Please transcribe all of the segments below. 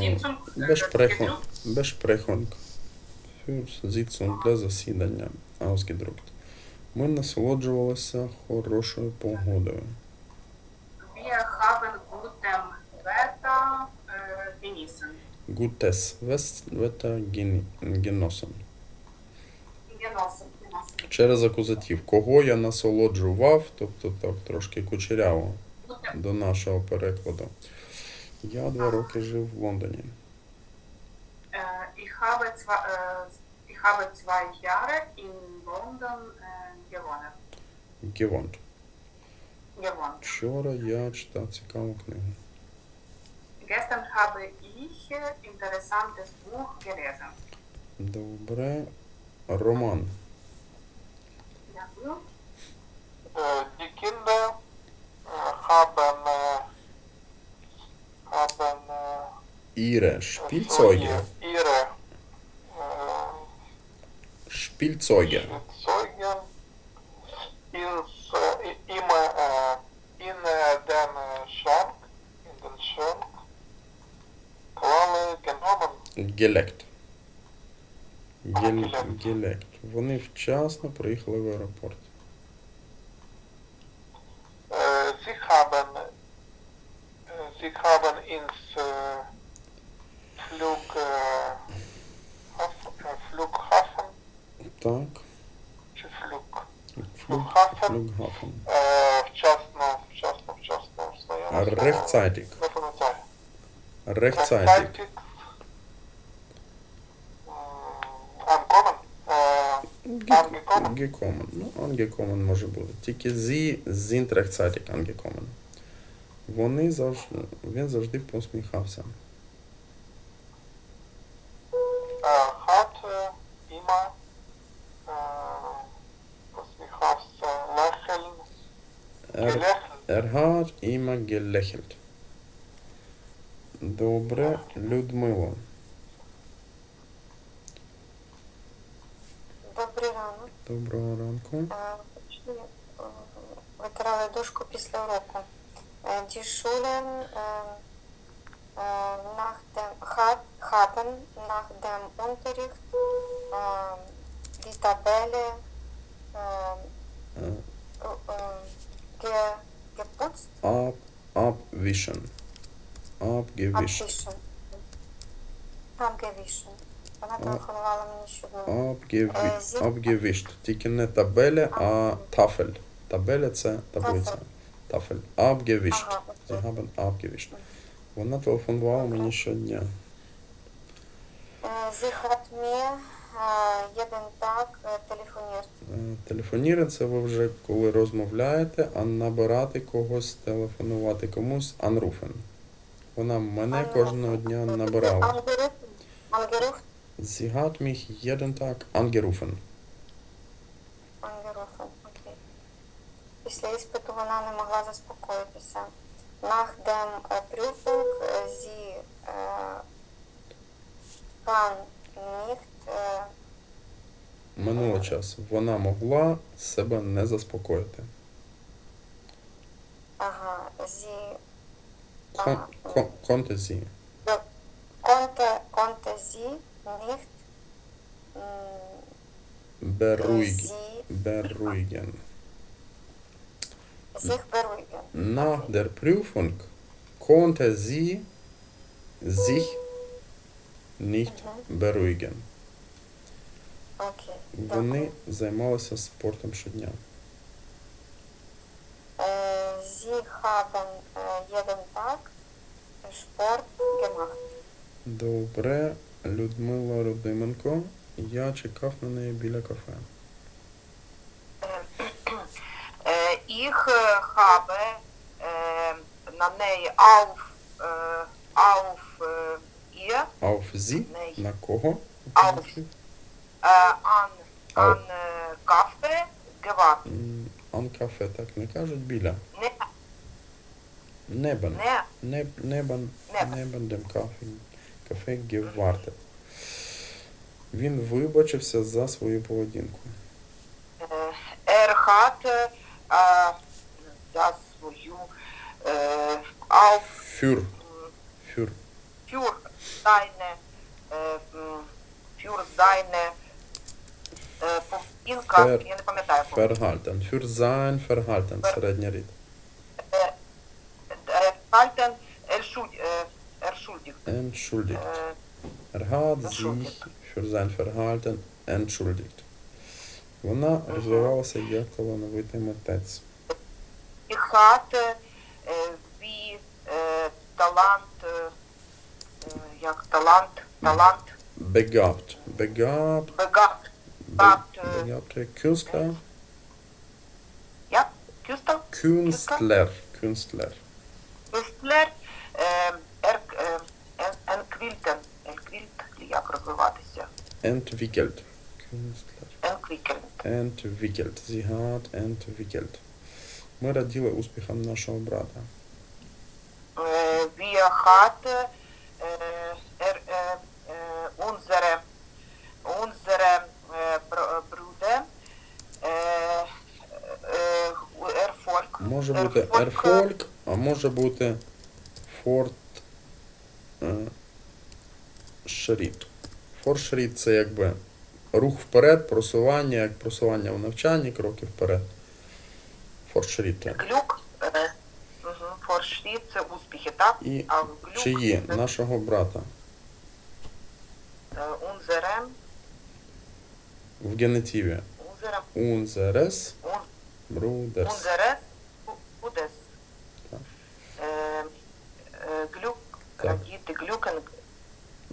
Sitzung äh, Besprechung. Besprechung. Für Sitzung для засідання. Ausgedruckt. Ми насолоджувалися хорошою погодою. Wir haben gutem Wetter äh, genießen. Gutes West- Wetter gen- genossen. Genossen. genossen. Через акузатив. Кого я насолоджував, тобто так трошки кучеряво до нашого перекладу. Я два роки жив в Лондоні. Äh, ich, habe zwei, äh, ich habe zwei Jahre in London äh, gewohnt. Гевонт. gewohnt. Вчора я читав цікаву книгу. Gestern habe ich äh, interessantes Buch gelesen. Добре. Роман. Äh, die Kinder äh, haben, äh, haben äh, Іре. Шпільцойге. ihre äh, Шпільцойге. Zeugen ins, äh, äh, in äh, den äh, Schrank, in den Schrank Klalle genommen. Гелект. Гель... Гелект. Вони вчасно приїхали в аеропорт. Äh, sie haben, äh, sie haben ins Flug, äh, Haf- äh, Flughafen, Так. чи Flug, Флюг... Флюгхафен. Флюгхафен. äh, вчасно, вчасно, вчасно, знайомо. Рехцайтик. Не пам'ятаю. Рехцайтик. Rechtzeitig, м, Ankommen, äh, Angekommen. Гекомен. Ну, ангекомен може бути. Тільки зі rechtzeitig angekommen. Вони завжди, він завжди посміхався. äh, hat äh, immer äh, посміхався, lächeln, Er, gelächelt. er hat gelächelt. Добре, Людмила. Добрий ранок. Доброго ранку. Е, е, Витирали дошку після уроку. Е, Die Schulen е, е, nach dem, hat, haben nach dem Unterricht äh, die Tabelle äh, Е, äh, geputzt, abwischen. Abgewischt. abwischen. Abgewischt. Вона телефонувала мені щодо Abgewi Е, abgewischt. Тільки не табеля, а тафель. Табеля це таблиця. Тафель. Abgewischt. Ага, Sie haben abgewischt. Вона телефонувала мені щодня. Е, Sie hat mir е, jeden Tag е. Це ви вже коли розмовляєте, а набирати когось, телефонувати комусь анруфен. Вона мене кожного дня набирала. Angerufen. Sie hat mich jeden Tag angerufen. Angerufen. Окей. Після іспиту вона не могла заспокоїтися. Nach dem Prüfung sie äh, kann nicht äh, Минуло час. Вона могла себе не заспокоїти. ага, sie Кон, кон, sie. äh, konnte, konnte sie nicht Beruhigen. Beruhigen. sich beruhigen. Nach der Prüfung konnte sie sich nicht beruhigen. Окей. Вони займалися спортом щодня. Sie haben jeden Tag Sport gemacht. Добре, Людмила Рудименко. Я чекав на неї біля кафе. Ich äh, habe äh, на неї auf, auf äh, ihr, Auf sie? На кого? Auf. An, an äh, Kaffee gewartet. М, Ан кафе так не кажуть біля. Не, Небен. не, Неб, небен, Небен. небен dem кафе, кафе gewartet. Він вибачився за свою поведінку. er hat äh, за свою äh, auf, Für, für, für deine, е, м, е, поведінка, Фер- я не пам'ятаю. Verhalten. Für sein Verhalten. Середній рід. Е, Verhalten erschuld- е, erschuldigt. Entschuldigt. Е, Er hat Entschuldigt. sich für sein Verhalten entschuldigt. Вона розвивалася як талановитий митець. Äh, äh, Talant, äh, äh, як талант, талант, Begabt. Begabt. begabt, äh, Begabte Künstler. ja, Künstler, Künstler. Künstler. Künstler, äh, er, äh, en- entwickeln, entwickelt, як розвиватися, Entwickelt. Künstler. entwickelt. Entwickelt. Sie hat entwickelt. Ми раділи успіхам нашого брата. Äh, wir hatte Може бути Erfolg, Erfolg, а може бути Fort е, Schritt. Fortschritt – це якби рух вперед, просування, як просування в навчанні, кроки вперед. Fortschritt. Глюк, е, форшріт це успіхи, так? І а глюк чиї? це Нашого брата. е, унзерем, В генетиві. унзерем, Unseres ун- Bruders. унзерес, у- удес. Так. Е, е, Глюкен,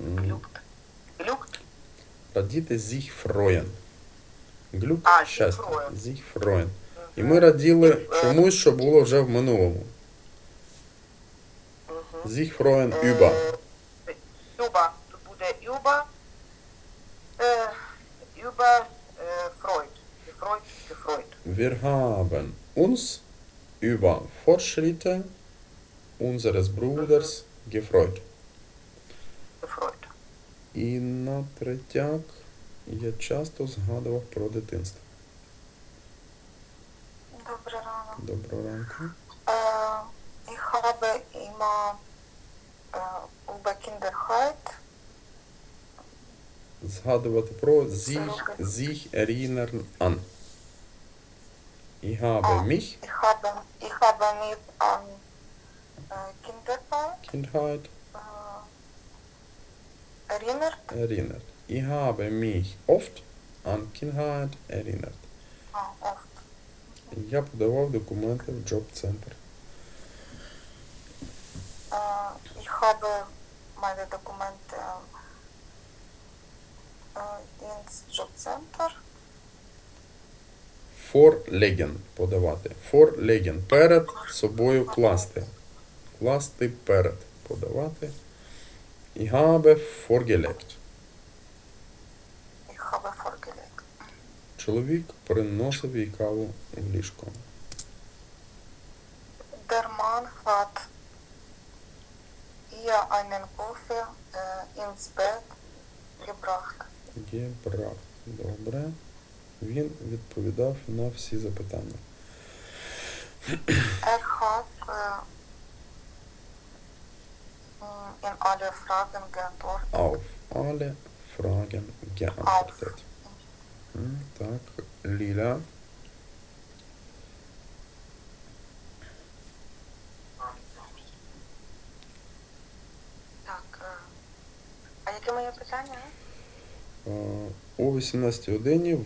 М, глюкт. Глюкт, Радіти sich freuen. Глюк А, щастя. freuen. Sich. І ми раділи чомусь, що було вже в минулому. Sich freuen Е, über. Юба, тут буде Юба, е, Юба, е, Фройд. Фройд, Фройд. Wir haben uns über Fortschritte unseres Bruders gefreut. Фройд. І на третяк я часто згадував про дитинство. Добрий ранок. Доброго ранку. Äh, immer äh, über Kinderheit Згадувати про sich, sich erinnern an. Ich habe mich, Ich habe, ich habe äh, Kinderheit Kindheit, äh, erinnert. erinnert. Ich habe mich oft an Kindheit erinnert. Ah, oft. Я подавав документи в джоб-центр. Äh, ich habe meine Dokumente äh, ins Jobcenter Vorlegen подавати. Vorlegen перед собою класти. Класти перед. Подавати. Ich habe vorgelegt. Ich habe vorgelegt. Чоловік приносив їй каву в ліжко. Der Mann hat ihr einen Kaffee äh, ins Bett gebracht. Gebracht. Добре. Він відповідав на всі запитання. Er hat äh, in alle Fragen geantwortet. Auf alle Fragen geantwortet. М, Так, Ліля. Так, а яке моє питання? О 18 годині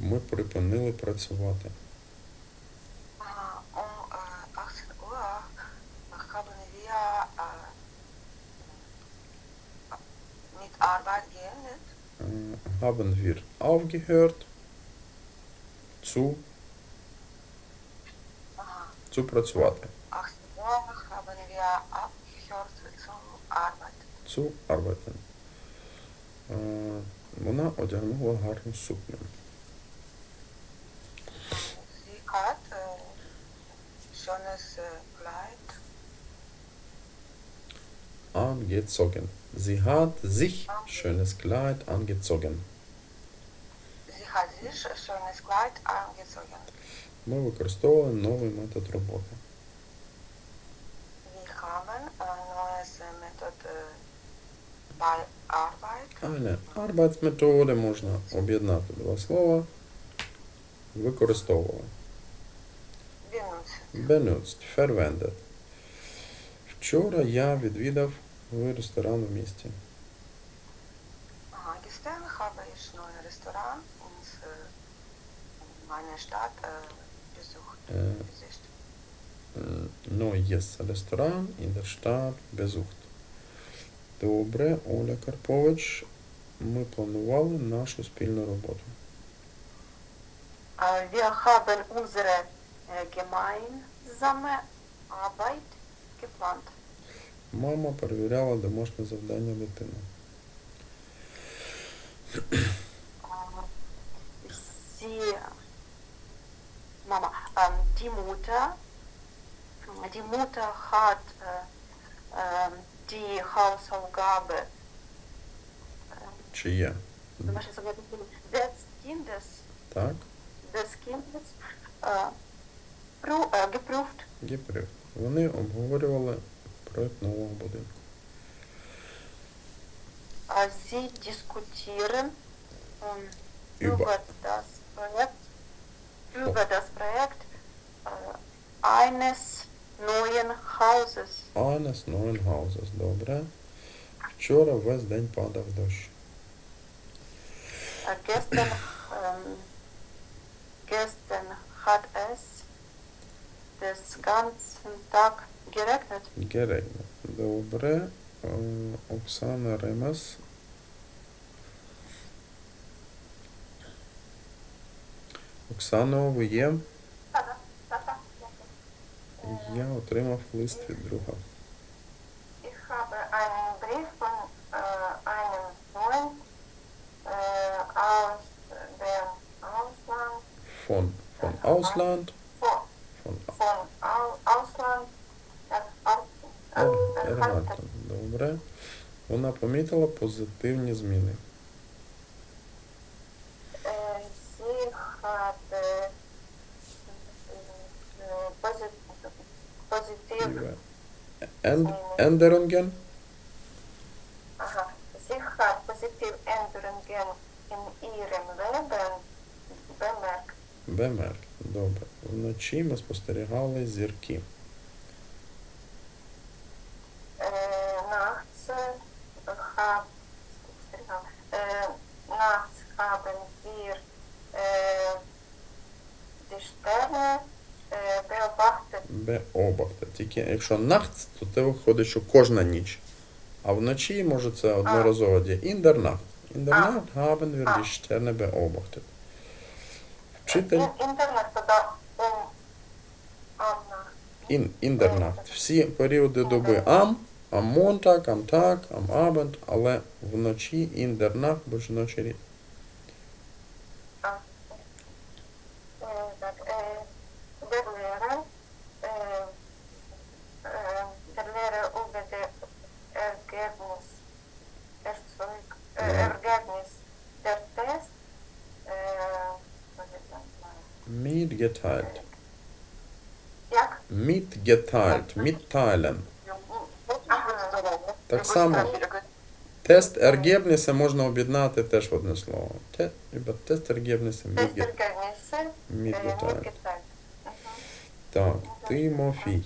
ми припинили працювати. Aufgehört zu, Ага, zu працювати. 18 Uhr haben wir aufgehört zum Arbeiten. Zu arbeiten. Е, Вона одягнула гарну сукню. Sie hat äh, schönes äh, Kleid Angezogen. Sie hat sich schönes Kleid angezogen. Hat sich schönes Kleid angezogen. Ми використовували новий метод роботи. Wir haben ein neues äh, Method äh, Bei Arbeit. Eine Arbeitsmethode можна об'єднати два слова. Використовували. Benutzt. Benutzt, verwendet. Вчора я відвідав ресторан в місті. Aha, gestern habe ich neue Restaurant und äh, meine Stadt äh, besucht. Äh, Besichtigt. Neues Restaurant in der Stadt besucht. Добре, Оля Карпович. Ми планували нашу спільну роботу. Äh, Wir haben unsere äh, gemeinsame Arbeit geplant. Мама перевіряла домашнє завдання дитини. Sie, Mama, ähm, die Mutter, die Mutter hat äh, ähm, die Hausaufgabe Чи є? des Kindes, Так? des Kindes äh, prü- äh, geprüft. Гіприв. Вони обговорювали проект нового будинку. Äh, Sie diskutieren ähm, Über- über, das Projekt, über das Projekt äh, eines neuen Hauses. Eines neuen Hauses. Добре. Вчора весь день падав дощ. Äh, gestern, ähm, gestern hat es den ganzen Tag geregnet. Герейна. Добре. Е, Оксана Ремес. Оксано, ви є? Я отримав лист від друга. Äh, äh, Фон. Фон von, Фон er, er. Ергантен. Добре. Вона помітила позитивні зміни. Äh, sie hat äh, äh, posit positiv, Іве. Ендерунген. aha, sie hat positive Änderungen in ihrem Leben bemerkt. Bemerkt. Добре. Вночі ми спостерігали зірки. Äh, nachts, äh, hab, äh, nachts haben wir äh, die Sterne äh, beobachtet. Beobachtet. Тільки якщо nachts, то це виходить, що кожна ніч. А вночі, може, це одноразово діє. Nacht haben wir die Sterne beobachtet. Вчитель um der Nacht. Всі періоди доби am, am Montag, am Tag, am Abend, але вночі Nacht, бо ж ночі Mitgeteilt. Mitgeteilt. Mitteilen. Так само тест Ергебніса можна об'єднати теж в одне слово. Те, тест Ергебніса mitgeteilt. Mitgeteilt. Так, Тимофій.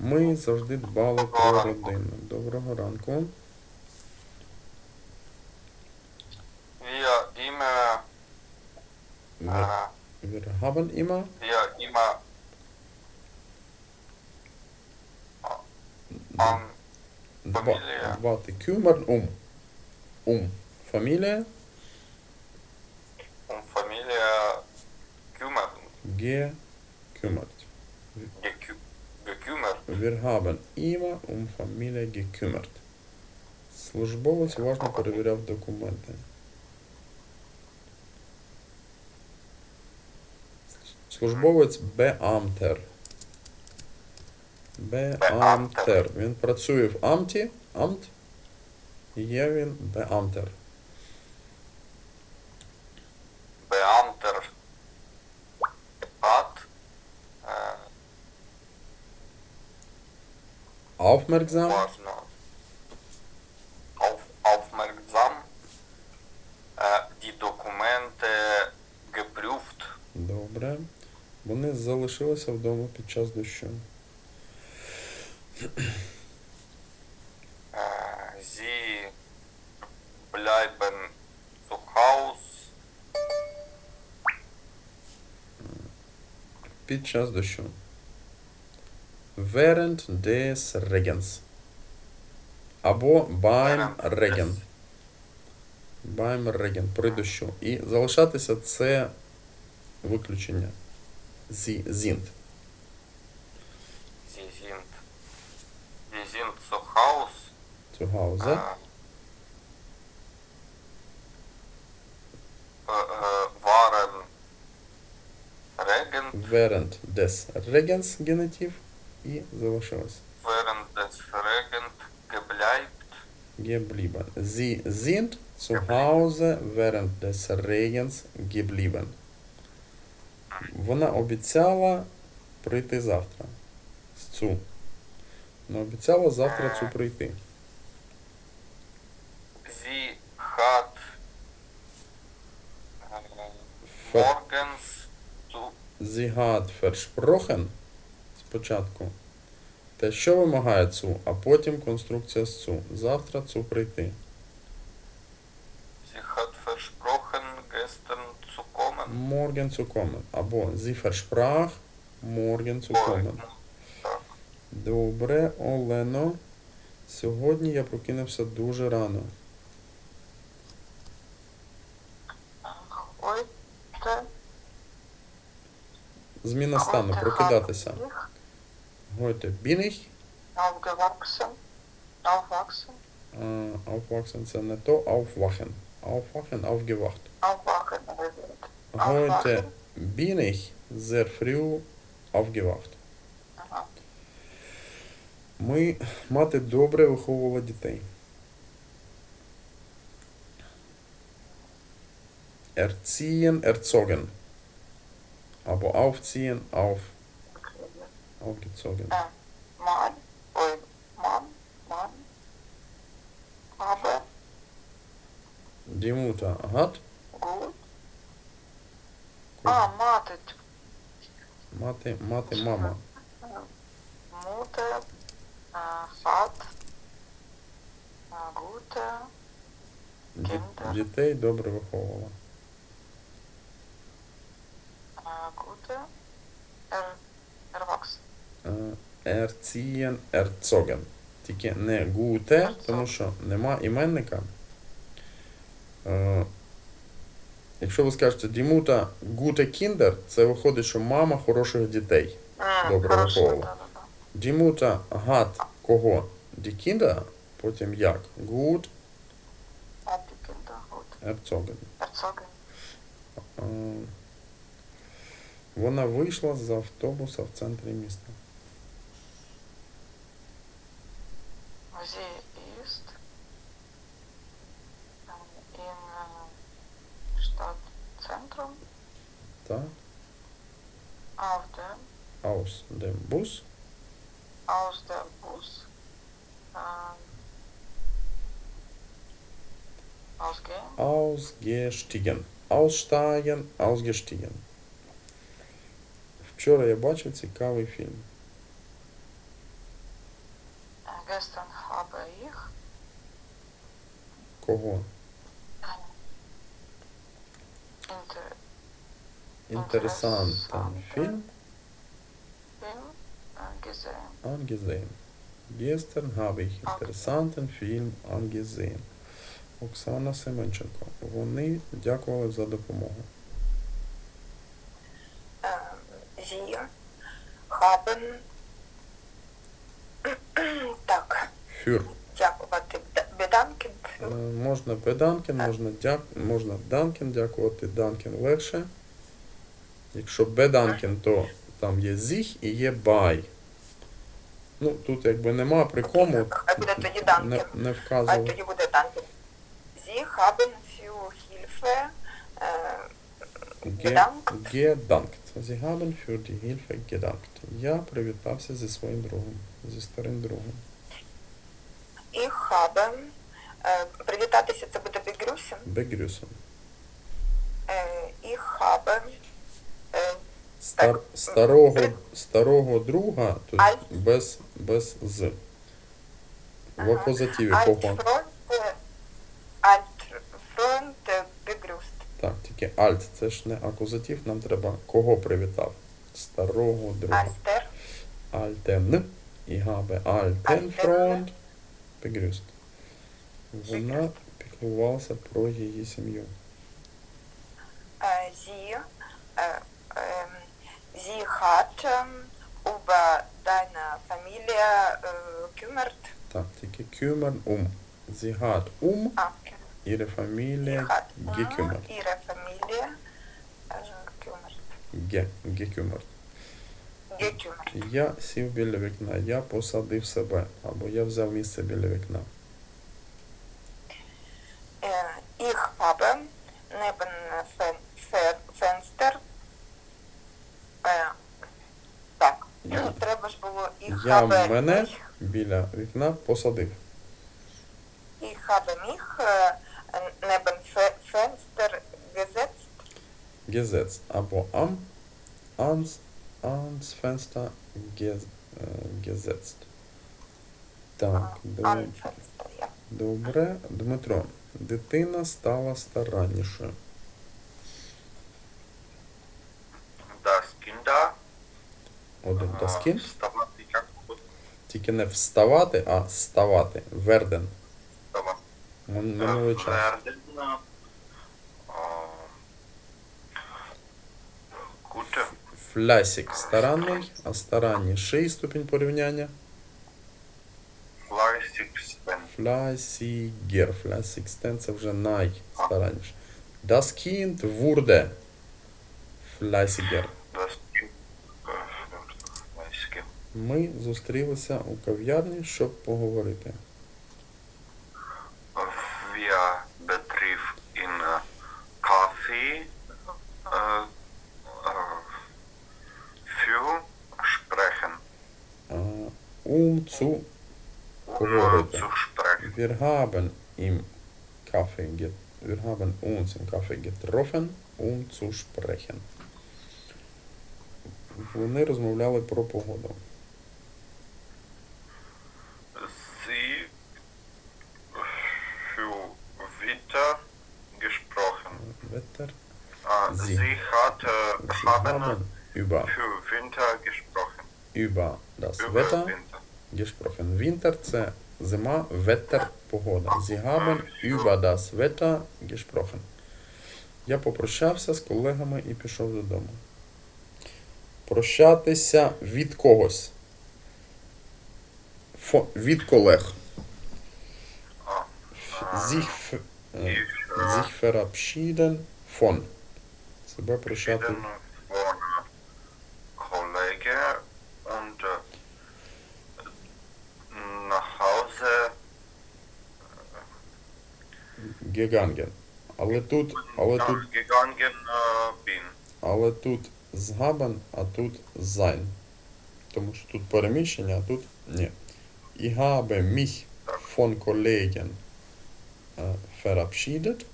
Ми завжди дбали про родину. Доброго ранку. haben immer wir immer an два, Familie. дбати kümmern um. Um. Фамілія um Familie kümmern, gekümmert. gekü- gekümmert. Wir haben immer um Familie gekümmert. Службовець уважно перевіряв документи. Службовець Beamter. Beamter. Він працює в амті. Амт. Є він. Beamter hat äh, Aufmerksam. уважно Вони залишилися вдома під час дощу. Sie bleiben zu Haus Під час дощу. Während des Regens. Або beim Regen. Beim Regen. При дощу. І залишатися це виключення. Sie sind. Sie sind, sie sind zu Haus. Zu Hause. Äh, äh, waren Regen Während des Regens генетив. І залишилось. während des Regens gebleibt. Geblieben. Sie sind zu Hause während des Regens geblieben. Вона обіцяла прийти завтра. З цю. Вона обіцяла завтра цю прийти. Sie hat äh, Фе- morgens zu Sie hat versprochen спочатку те, що вимагає цю, а потім конструкція з цю. Завтра цю прийти. Sie hat versprochen, gestern zu kommen. Morgen zu kommen. Або sie versprach morgen zu kommen. Добре, Олено. Сьогодні я прокинувся дуже рано. Зміна стану, прокидатися. bin ich. aufgewachsen, aufwachsen, Äh, aufwachsen це не то, aufwachen. Aufwachen, aufgewacht. aufwachen. Heute bin ich sehr früh aufgewacht. Ага. Ми, мати добре виховувала дітей. Erziehen, erzogen. Або aufziehen, auf, aufgezogen. Äh, Mann, ой, Mann, Mann, habe Die Mutter hat, gut, А, матить, мати, мати, мама. Gute, Ді- Kinder. Дітей добре виховувала. äh, gute, er, erwachsen, Е, Тільки не гуте, тому що нема іменника. Якщо ви скажете Дімута гуте кіндер, це виходить, що мама хороших дітей. Добре хорошо, виховувала. да-да-да. Дімута гат кого? Ді потім як? Гуд Hat die Kinder gut erzogen. erzogen. Е, Вона вийшла з автобуса в центрі міста. Sie Так? auf dem Aus dem Bus aus der Bus ähm, ausgehen. Ausgestiegen. Aussteigen, ausgestiegen. Вчора я бачив цікавий фільм. Äh, gestern habe ich Кого? Interessanten Film Film gesehen. angesehen. Gestern habe ich interessanten Film angesehen. Оксана Семенченко. Вони дякували за допомогу. Sie haben так, Für. дякувати Беданкін. Е, Можна Беданкін, можна, дяк... можна Данкін, дякувати Данкін легше. Якщо Беданкін, то там є зіх і є бай. Ну, тут якби нема при кому Хай буде тоді Данкін. не, не А вказував. тоді буде Данкін. Haben für Hilfe äh, Ге- gedankt. Gedankt. Sie haben für die Hilfe gedankt. Я привітався зі своїм другом, зі старим другом. Ich habe е, привітатися це буде begrüßen. Begrüßen. Е, habe е, Стар, старого, е, старого друга тут Альт. без, без з. В Alt кого? Äh, Alt Front äh. Так, тільки альт, це ж не акузатив, нам треба кого привітав? Старого друга. Alter, Альтен. І габе альтен Альтен. фронт. Begrüßt. Вона піклувалася про її сім'ю. ähm, sie hat ähm, über deine Familie äh, kümmert. Так, тільки kümmern um. Sie hat um Ah, okay. ihre Sie Familie hat um gekümmert. ihre Familie äh, kümmert. Ge, gekümmert. gekümmert. Я сів біля вікна, я посадив себе, або я взяв місце біля вікна. Я habe мене біля вікна посадив. ich habe mich äh, neben Fe Fenster gesetzt. Gesetzt. Або am, ans, ans Fenster ge, е, gesetzt. Так, доб- добре. Дмитро, дитина стала стараннішою. Das Kinder äh, das Kind. Тільки не вставати, а ставати. Верден. Мин- Минулий час. Äh, gute Флясік старанний, а старанніший ступінь порівняння. Fleißigsten Флясігер. Флясікстен це вже найстаранніше. Das Kind wurde fleißiger. das Kind äh, fleißige. Ми зустрілися у кав'ярні, щоб поговорити. Wir betrieb in äh, Kaffee äh, äh, für sprechen. А, Um zu Um äh, Поговорити. zu sprechen. Wir haben im Kaffee get, wir haben uns im Kaffee getroffen, um zu sprechen. Вони розмовляли про погоду. Sie für Wetter gesprochen. Wetter. Äh, Sie. Sie hat äh, Sie haben haben über, für Winter gesprochen. über das Über Wetter Winter. gesprochen. Winter це зима, Wetter – погода. Sie haben über das Wetter gesprochen. Я попрощався з колегами і пішов додому. Прощатися від когось. Фо, від колег. Ah, Sich, f- е, Ich äh, sich verabschieden von. Себе прощати. äh, Gegangen. Але тут, але тут gegangen äh, bin. Але тут згабан, а тут sein. Тому що тут переміщення, а тут ні. Ich habe mich von Kollegen äh, verabschiedet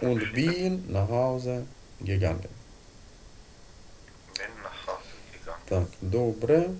und bin nach Hause gegangen. Bin nach Hause gegangen. Так, добре.